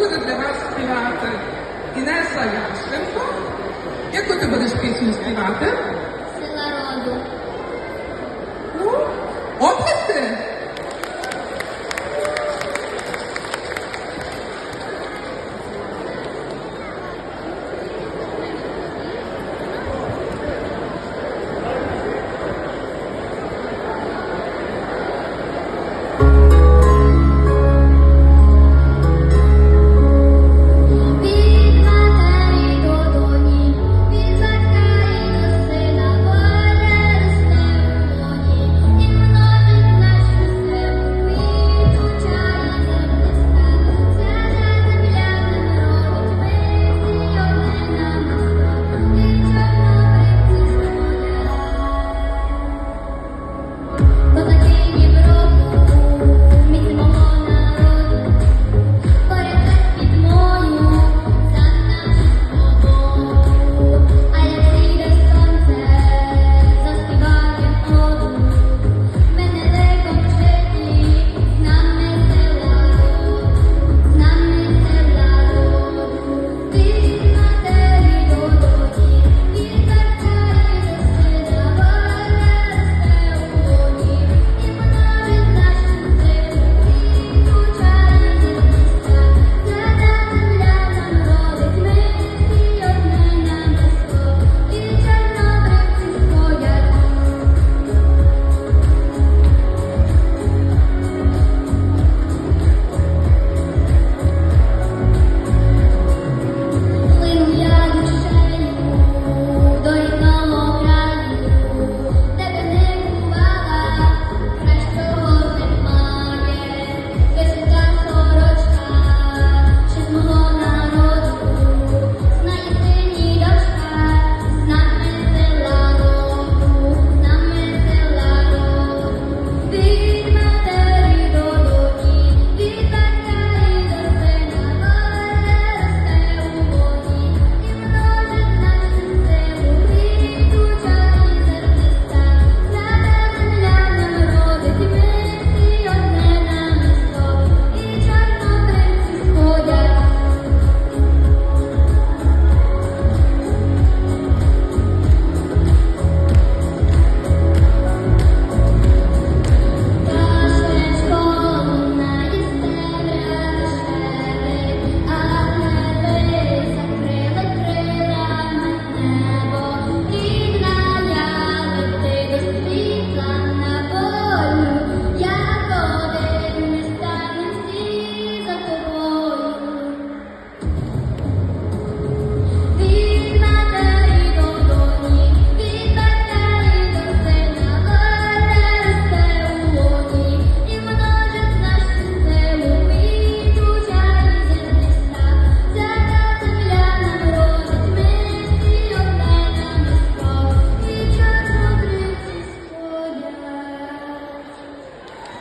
буде для вас співати Інеса Яшенко. Яку ти будеш пісню співати?